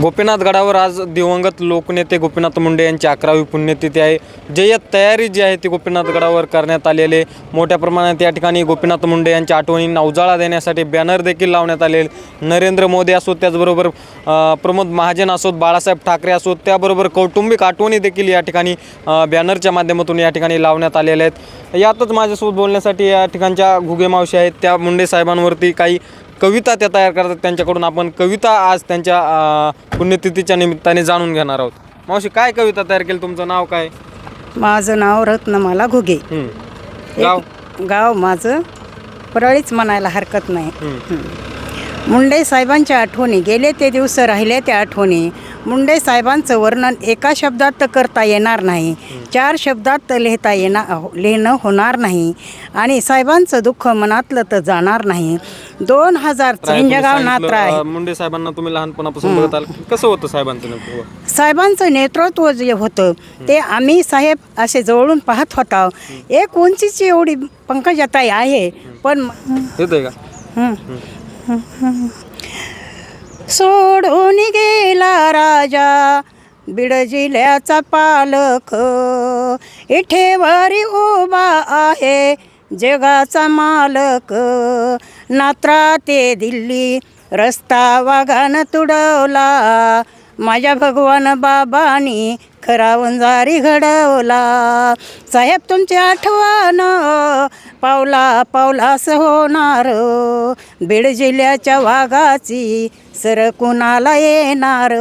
गोपीनाथ गडावर आज दिवंगत लोकनेते गोपीनाथ मुंडे यांची अकरावी पुण्यतिथी आहे. जय तयारी जी आहे ती गोपीनाथ गडावर करण्यात आलेली आहे. मोठ्या प्रमाणात या ठिकाणी गोपीनाथ मुंडे यांच्या आठवणींना उजाळा देण्यासाठी बॅनर देखील लावण्यात आले नरेंद्र मोदी असोत त्याचबरोबर प्रमोद महाजन असोत बाळासाहेब ठाकरे असोत त्याबरोबर कौटुंबिक आठवणी देखील या ठिकाणी बॅनरच्या माध्यमातून या ठिकाणी लावण्यात आलेल्या आहेत. यातच माझ्यासोबत बोलण्यासाठी या ठिकाणच्या घुगे मावशी आहेत. त्या मुंडे साहेबांवरती काही कविता त्या तयार करतात त्यांच्याकडून आपण कविता आज त्यांच्या पुण्यतिथीच्या निमित्ताने जाणून घेणार आहोत. मावशी काय कविता तयार केली? तुमचं नाव काय? माझं नाव रत्नमाला घुगे. गाव? गाव माझं परळीच म्हणायला हरकत नाही. मुंडे साहेबांच्या आठवणी गेले ते दिवस राहिले त्या आठवणी. मुंडे साहेबांचं वर्णन एका शब्दात तर करता येणार नाही. चार शब्दात तर लिहिता येणार लिहिणं होणार नाही. आणि साहेबांचं दुःख मनातलं तर जाणार नाही. दोन हजार सांगितलं, नात्र आहे मुंडे साहेबांना तुम्ही लहानपणापासून बघत आल कसं होतं साहेबांचं नेमकं? साहेबांचं नेतृत्व जे होतं ते आम्ही साहेब असे जवळून पाहत होता. एक उंचीची एवढी पंकजाताई आहे पण का? हं. सोडून गेला राजा. बीड जिल्ह्याचा पालक इठेवरी उभा आहे जगाचा मालक. नात्रा ते दिल्ली रस्ता वाघानं तुडवला. माझ्या भगवान बाबांनी खरा वंजारी घडवला. साहेब तुमची आठवण पावला पावलास होणार. बीड जिल्ह्याच्या वाघाची सर कुणाला येणार?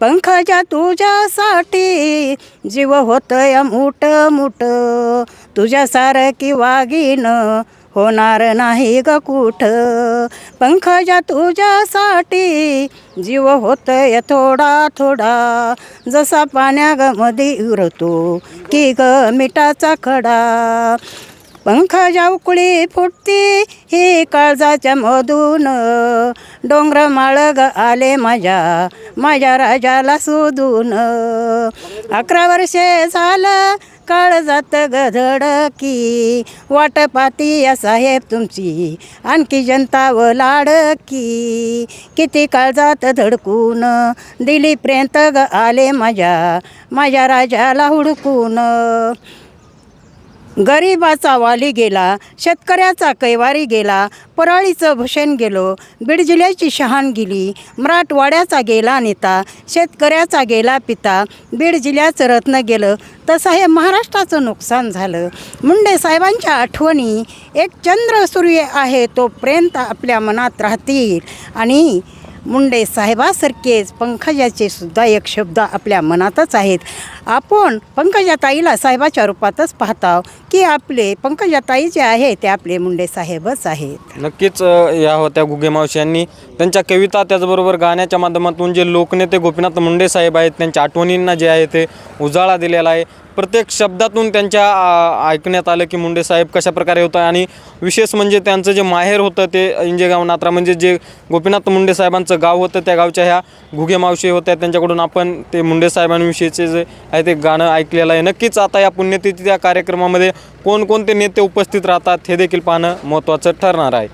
पंखाच्या तुझ्यासाठी जीव होतय मुठ मुठ तुझ्यासारखी वागीन होणार नाही ग कुठ? पंखजा तुझ्यासाठी जीव होतय थोडा थोडा. जसा पाण्यामध्ये उरतो की ग मिठाचा खडा. पंखजा उकळी फुटती ही काळजाच्या मधून. डोंगर माळग आले माझ्या माझ्या राजाला शोधून. अकरा वर्षे झालं काळजात गधडकी वाट पाती साहेब तुमची आणखी जनता व लाडकी. किती काळजात धडकून दिलीपर्यंत ग आले माझ्या माझ्या राजाला हुडकून. गरिबाचा वाली गेला शेतकऱ्याचा कैवारी गेला पराळीचं भूषण गेलो बीड जिल्ह्याची शहाण गेली मराठवाड्याचा गेला नेता शेतकऱ्याचा गेला पिता बीड जिल्ह्याचं रत्न गेलं तसं हे महाराष्ट्राचं नुकसान झालं. मुंडे साहेबांच्या आठवणी एक चंद्र सूर्य आहे तोपर्यंत आपल्या मनात राहतील. आणि मुंडे साहेबासारखेच पंकजाचे सुद्धा एक शब्द आपल्या मनातच आहेत. आपण पंकजाताईला साहेबाच्या रूपातच पाहतो की आपले पंकजाताई जे आहे ते आपले मुंडे साहेबच आहेत. नक्कीच या होत्या गुगे मावशी यांनी. त्यांच्या कविता त्याचबरोबर गाण्याच्या माध्यमातून जे लोकनेते गोपीनाथ मुंडे साहेब आहेत त्यांच्या आठवणींना जे आहे ते उजाळा दिलेला आहे. प्रत्येक शब्दातून त्यांच्या ऐकण्यात आलं की मुंडे साहेब कशा प्रकारे होतं आणि विशेष म्हणजे त्यांचं जे माहेर होतं ते इंजेगाव नात्रा म्हणजे जे गोपीनाथ मुंडे साहेबांचं गाव होतं त्या गावच्या ह्या घुगे मावशी होत्या. त्यांच्याकडून आपण ते मुंडे साहेबांविषयीचे जे आहे ते गाणं ऐकलेलं आहे. नक्कीच आता या पुण्यतिथी त्या कार्यक्रमामध्ये कोणकोणते नेते उपस्थित राहतात हे देखील पाहणं महत्त्वाचं ठरणार आहे.